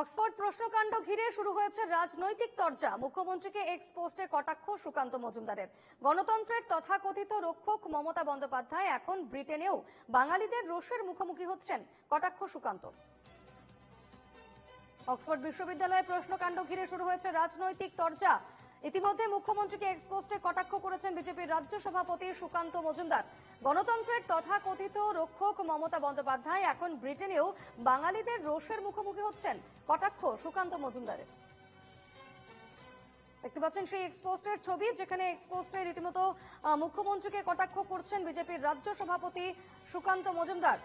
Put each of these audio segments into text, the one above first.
Oxford প্রশ্নকাণ্ড ঘিরে শুরু হয়েছে রাজনৈতিক তরজা। মুখ্যমন্ত্রীকে এক্স পোস্টে কটাক্ষ সুকান্ত মজুমদারের। গণতন্ত্রের তথাকথিত রক্ষক মমতা বন্দ্যোপাধ্যায় এখন ব্রিটেনেও বাঙালিদের রোষের মুখোমুখি হচ্ছেন, কটাক্ষ সুকান্ত। অক্সফোর্ড বিশ্ববিদ্যালয়ে প্রশ্নকাণ্ড ঘিরে শুরু হয়েছে রাজনৈতিক তরজা। ইতিমধ্যে মুখ্যমন্ত্রীকে এক্সপোস্টে কটাক্ষ করেছেন বিজেপির রাজ্য সভাপতি সুকান্ত মজুমদার। গণতন্ত্রের তথাকথিত রক্ষক মমতা বন্দ্যোপাধ্যায় এখন ব্রিটেনেও বাঙালিদের রোষের মুখোমুখি হচ্ছেন। কটাক্ষ সুকান্ত মজুমদারের। দেখতে পাচ্ছেন সেই এক্সপোস্টের ছবি, যেখানে এক্সপোস্টে রীতিমতো মুখ্যমন্ত্রীকে কটাক্ষ করছেন বিজেপির রাজ্য সভাপতি সুকান্ত মজুমদার।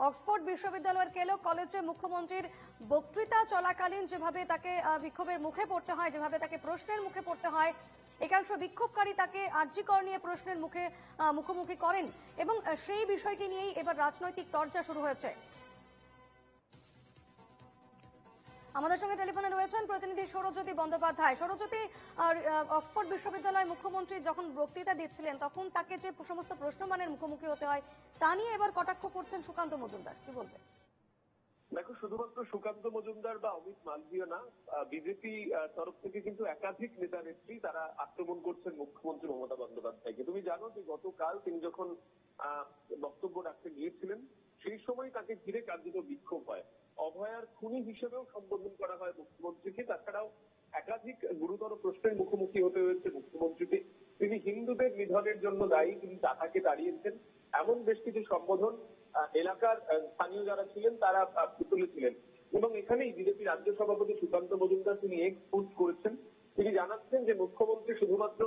অক্সফোর্ড বিশ্ববিদ্যালয়ের কেলো কলেজে মুখ্যমন্ত্রীর বক্তৃতা চলাকালীন যেভাবে তাকে বিক্ষোভের মুখে পড়তে হয়, যেভাবে তাকে প্রশ্নের মুখে পড়তে হয়, একাংশ বিক্ষোভকারী তাকে আর্যিকর নিয়ে প্রশ্নের মুখে মুখোমুখি করেন এবং সেই বিষয়টি নিয়েই এবার রাজনৈতিক চর্চা শুরু হয়েছে। আমাদের সঙ্গে টেলিফোনে রয়েছেন প্রতিনিধি সৌরজ্যোতি বন্দ্যোপাধ্যায়। সৌরজ্যোতি অক্সফোর্ড বিশ্ববিদ্যালয় মুখ্যমন্ত্রী যখন বক্তৃতা দিচ্ছিলেন, তখন তাকে যে সমস্ত প্রশ্নমানের মুখোমুখি হতে হয়, তা নিয়ে এবার কটাক্ষ করছেন সুকান্ত মজুমদার। কি বলবেন? দেখো, শুধুমাত্র সুকান্ত মজুমদার বা অমিত মালভিয়া না বিজেপি তরফ থেকে কিন্তু একাধিক নেতা নেত্রী তারা আক্রমণ করছেন মুখ্যমন্ত্রী মমতা বন্দ্যোপাধ্যায়কে। তুমি জানো যে গতকাল তিনি যখন বক্তব্য রাখতে গিয়েছিলেন সেই সময় তাকে ঘিরে কার্যত বিক্ষোভ হয়। অভয়ার খুনি হিসেবেও সম্বোধন করা হয় মুখ্যমন্ত্রীকে। তাছাড়াও একাধিক গুরুতর প্রশ্নের মুখোমুখি হতে হয়েছে মুখ্যমন্ত্রীকে। তিনি হিন্দুদের নিধনের জন্য দায়ী, তিনি তাকে দাঁড়িয়েছেন। এমন বেশ কিছু সম্বোধন এলাকার স্থানীয় যারা ছিলেন, তারা তুলেছিলেন এবং এখানেই বিজেপি রাজ্য সভাপতি সুকান্ত মজুমদার তিনি এক্স পোস্ট করেছেন। তিনি জানাচ্ছেন যে মুখ্যমন্ত্রী শুধুমাত্র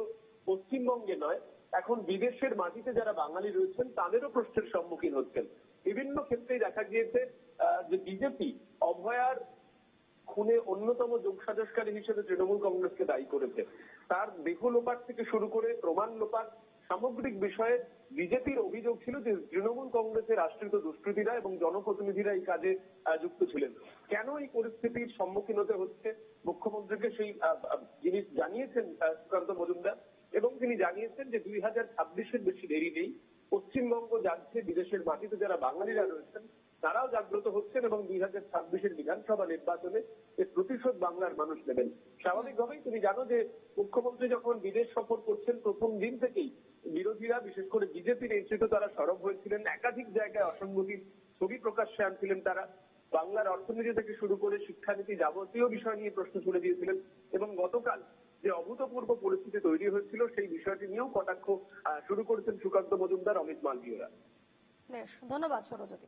এখন বিদেশের মাটিতে যারা বাঙালি রয়েছেন, তাদেরও প্রশ্নের সম্মুখীন হচ্ছেন। বিভিন্ন ক্ষেত্রেই দেখা গিয়েছে যে বিজেপি অভয়ার খুনে অন্যতম যোগসাজসকারী হিসেবে তৃণমূল কংগ্রেসকে দায়ী করেছে। তার দেহ লোপাট থেকে শুরু করে প্রমাণ লোপাট, সামগ্রিক বিষয়ে বিজেপির অভিযোগ ছিল যে তৃণমূল কংগ্রেসের আশ্রিত দুষ্কৃতীরা এবং জনপ্রতিনিধিরা এই কাজে যুক্ত ছিলেন। কেন এই পরিস্থিতির সম্মুখীন হতে হচ্ছে? মুখ্যমন্ত্রীকে সেই আহ, আহ, জিনিস জানিয়েছেন আহ, সুকান্ত মজুমদার এবং তিনি জানিয়েছেন যে দুই হাজার ছাব্বিশের বেশি দেরি নেই। পশ্চিমবঙ্গ যাচ্ছে বিদেশের মাটিতে যারা বাঙালিরা রয়েছেন, তারাও জাগ্রত হচ্ছেন এবং দুই হাজার ছাব্বিশের বিধানসভা নির্বাচনে এর প্রতিশোধ বাংলার মানুষ নেবেন। স্বাভাবিকভাবেই তুমি জানো যে মুখ্যমন্ত্রী যখন বিদেশ সফর করছেন, প্রথম দিন থেকেই বিরোধীরা, বিশেষ করে বিজেপির নেতৃত্ব তারা সরব হয়েছিলেন। একাধিক জায়গায় অসঙ্গতির ছবি প্রকাশ্যে আনছিলেন তারা। বাংলার অর্থনীতি থেকে শুরু করে শিক্ষানীতি যাবতীয় বিষয় নিয়ে প্রশ্ন তুলে দিয়েছিলেন এবং গতকাল যে অভূতপূর্ব পরিস্থিতি তৈরি হয়েছিল, সেই বিষয়টি নিয়েও কটাক্ষ শুরু করেছেন সুকান্ত মজুমদার, অমিত মালভিয়রা। বেশ, ধন্যবাদ সৌরজ্যোতি